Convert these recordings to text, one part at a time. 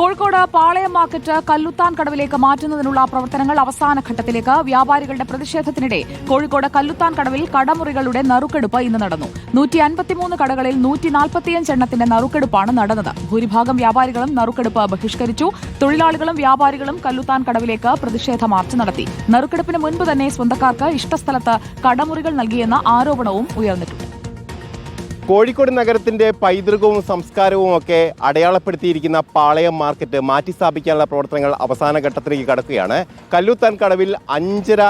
കോഴിക്കോട് പാളയം market Kalluthan കടവിലേക്ക് മാറ്റുന്നതിനുള്ള പ്രവർത്തനങ്ങൾ അവസാന ഘട്ടത്തിലേക്ക് വ്യാപാരികളുടെ പ്രതിഷേധത്തിനിടെ കോഴിക്കോട് കല്ലുത്താൻ കടവിൽ കടമുറികളുടെ നറുക്കെടുപ്പ് ഇന്ന് നടന്നു. നൂറ്റി അൻപത്തിമൂന്ന് കടകളിൽ നൂറ്റി നാൽപ്പത്തിയഞ്ച് എണ്ണത്തിന്റെ നറുക്കെടുപ്പാണ് നടന്നത്. ഭൂരിഭാഗം വ്യാപാരികളും നറുക്കെടുപ്പ് ബഹിഷ്കരിച്ചു. തൊഴിലാളികളും വ്യാപാരികളും കല്ലുത്താൻ കടവിലേക്ക് പ്രതിഷേധ മാർച്ച് നടത്തി. നറുക്കെടുപ്പിന് മുൻപ് തന്നെ സ്വന്തക്കാർക്ക് ഇഷ്ടസ്ഥലത്ത് കടമുറികൾ നൽകിയെന്ന ആരോപണവും ഉയർന്നിട്ടുണ്ട്. കോഴിക്കോട് നഗരത്തിന്റെ പൈതൃകവും സംസ്കാരവും ഒക്കെ അടയാളപ്പെടുത്തിയിരിക്കുന്ന പാളയം മാർക്കറ്റ് മാറ്റി സ്ഥാപിക്കാനുള്ള പ്രവർത്തനങ്ങൾ അവസാന ഘട്ടത്തിലേക്ക് കടക്കുകയാണ്. കല്ലുത്താൻ കടവിൽ അഞ്ചര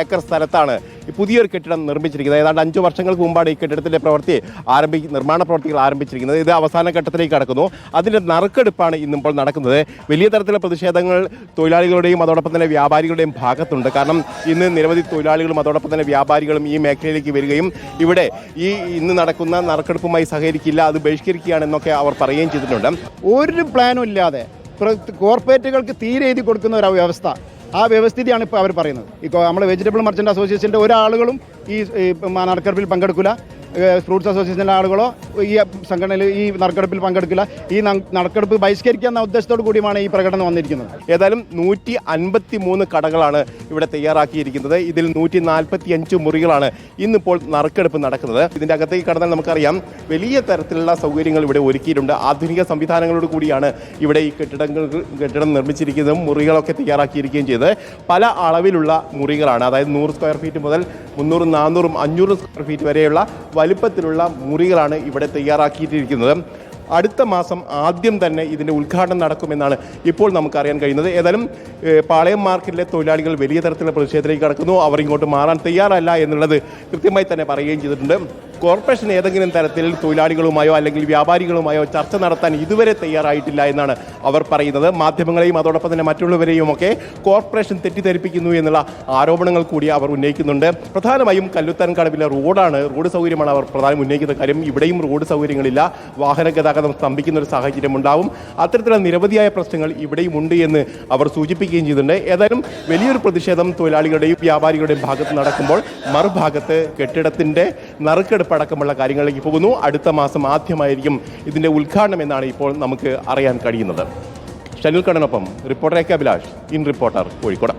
ഏക്കർ സ്ഥലത്താണ് പുതിയൊരു കെട്ടിടം നിർമ്മിച്ചിരിക്കുന്നത്. ഏതാണ്ട് അഞ്ച് വർഷങ്ങൾക്ക് മുമ്പാണ് ഈ കെട്ടിടത്തിന്റെ പ്രവൃത്തി ആരംഭി നിർമ്മാണ പ്രവർത്തികൾ ആരംഭിച്ചിരിക്കുന്നത്. ഇത് അവസാന ഘട്ടത്തിലേക്ക് കടക്കുന്നു. അതിന്റെ നറുക്കെടുപ്പാണ് ഇന്നിപ്പോൾ നടക്കുന്നത്. വലിയ തരത്തിലുള്ള പ്രതിഷേധങ്ങൾ തൊഴിലാളികളുടെയും അതോടൊപ്പം തന്നെ വ്യാപാരികളുടെയും ഭാഗത്തുണ്ട്. കാരണം ഇന്ന് നിരവധി തൊഴിലാളികളും അതോടൊപ്പം തന്നെ വ്യാപാരികളും ഈ മേഖലയിലേക്ക് വരികയും ഇവിടെ ഈ ഇന്ന് നടക്കുന്ന നറുക്കെടുപ്പുമായി സഹകരിക്കില്ല അത് ബഹിഷ്കരിക്കുകയാണെന്നൊക്കെ അവർ പറയുകയും ചെയ്തിട്ടുണ്ട്. ഒരു പ്ലാനും ഇല്ലാതെ കോർപ്പറേറ്റുകൾക്ക് തീരെ എഴുതി കൊടുക്കുന്ന ഒരു വ്യവസ്ഥ. ആ വ്യവസ്ഥിതിയാണ് ഇപ്പോൾ അവർ പറയുന്നത്. ഇപ്പോൾ നമ്മൾ വെജിറ്റബിൾ മർച്ചന്റ് അസോസിയേഷന്റെ ഒരാളുകളും ഈ ഈ പങ്കെടുക്കില്ല ഫ്രൂട്ട്സ് അസോസിയേഷനിലെ ആളുകളോ ഈ സംഘടനയിൽ ഈ നറുക്കെടുപ്പിൽ പങ്കെടുക്കില്ല. ഈ നറുക്കെടുപ്പ് ബഹിഷ്കരിക്കുക എന്ന ഉദ്ദേശത്തോടു കൂടിയുമാണ് ഈ പ്രകടനം വന്നിരിക്കുന്നത്. ഏതായാലും നൂറ്റി അൻപത്തി മൂന്ന് കടകളാണ് ഇവിടെ തയ്യാറാക്കിയിരിക്കുന്നത്. ഇതിൽ നൂറ്റി നാൽപ്പത്തി അഞ്ച് മുറികളാണ് ഇന്നിപ്പോൾ നറുക്കെടുപ്പ് നടക്കുന്നത്. ഇതിന്റെ അകത്തേക്ക് കടന്നാൽ നമുക്കറിയാം വലിയ തരത്തിലുള്ള സൗകര്യങ്ങൾ ഇവിടെ ഒരുക്കിയിട്ടുണ്ട്. ആധുനിക സംവിധാനങ്ങളോട് കൂടിയാണ് ഇവിടെ ഈ കെട്ടിടങ്ങൾ കെട്ടിടം നിർമ്മിച്ചിരിക്കുന്നതും മുറികളൊക്കെ തയ്യാറാക്കിയിരിക്കുകയും ചെയ്തത്. പല അളവിലുള്ള മുറികളാണ്. അതായത് നൂറ് സ്ക്വയർ ഫീറ്റ് മുതൽ മുന്നൂറും നാനൂറും അഞ്ഞൂറും സ്ക്വയർ ഫീറ്റ് വരെയുള്ള വലിപ്പത്തിലുള്ള മുറികളാണ് ഇവിടെ തയ്യാറാക്കിയിട്ടിരിക്കുന്നത്. അടുത്ത മാസം ആദ്യം തന്നെ ഇതിന്റെ ഉദ്ഘാടനം നടക്കുമെന്നാണ് ഇപ്പോൾ നമുക്കറിയാൻ കഴിയുന്നത്. ഏതായാലും പാളയം മാർക്കറ്റിലെ തൊഴിലാളികൾ വലിയ തരത്തിലുള്ള പ്രതിഷേധത്തിലേക്ക് കടക്കുന്നു. അവർ ഇങ്ങോട്ട് മാറാൻ തയ്യാറല്ല എന്നുള്ളത് കൃത്യമായി തന്നെ പറയുകയും ചെയ്തിട്ടുണ്ട്. കോർപ്പറേഷൻ ഏതെങ്കിലും തരത്തിൽ തൊഴിലാളികളുമായോ അല്ലെങ്കിൽ വ്യാപാരികളുമായോ ചർച്ച നടത്താൻ ഇതുവരെ തയ്യാറായിട്ടില്ല എന്നാണ് അവർ പറയുന്നത്. മാധ്യമങ്ങളെയും അതോടൊപ്പം തന്നെ മറ്റുള്ളവരെയും ഒക്കെ കോർപ്പറേഷൻ തെറ്റിദ്ധരിപ്പിക്കുന്നു എന്നുള്ള ആരോപണങ്ങൾ കൂടി അവർ ഉന്നയിക്കുന്നുണ്ട്. പ്രധാനമായും കല്ലുത്താൻ കടവിലെ റോഡാണ് റോഡ് സൗകര്യമാണ് അവർ പ്രധാനം ഉന്നയിക്കുന്ന കാര്യം. ഇവിടെയും റോഡ് സൗകര്യങ്ങളില്ല. വാഹന ഗതാഗതം സ്തംഭിക്കുന്ന ഒരു സാഹചര്യം ഉണ്ടാവും. അത്തരത്തിലുള്ള നിരവധിയായ പ്രശ്നങ്ങൾ ഇവിടെയും ഉണ്ട് എന്ന് അവർ സൂചിപ്പിക്കുകയും ചെയ്തിട്ടുണ്ട്. ഏതായാലും വലിയൊരു പ്രതിഷേധം തൊഴിലാളികളുടെയും വ്യാപാരികളുടെയും ഭാഗത്ത് നടക്കുമ്പോൾ മറുഭാഗത്ത് കെട്ടിടത്തിന്റെ നറുക്കെടുപ്പടക്കമുള്ള കാര്യങ്ങളിലേക്ക് പോകുന്നു. അടുത്ത മാസം ആദ്യമായിരിക്കും ഇതിന്റെ ഉദ്ഘാടനം എന്നാണ് ഇപ്പോൾ നമുക്ക് അറിയാൻ കഴിയുന്നത്. ഷനിൽ കണ്ണനൊപ്പം reporter A K Abhilash. In reporter Kozhikode.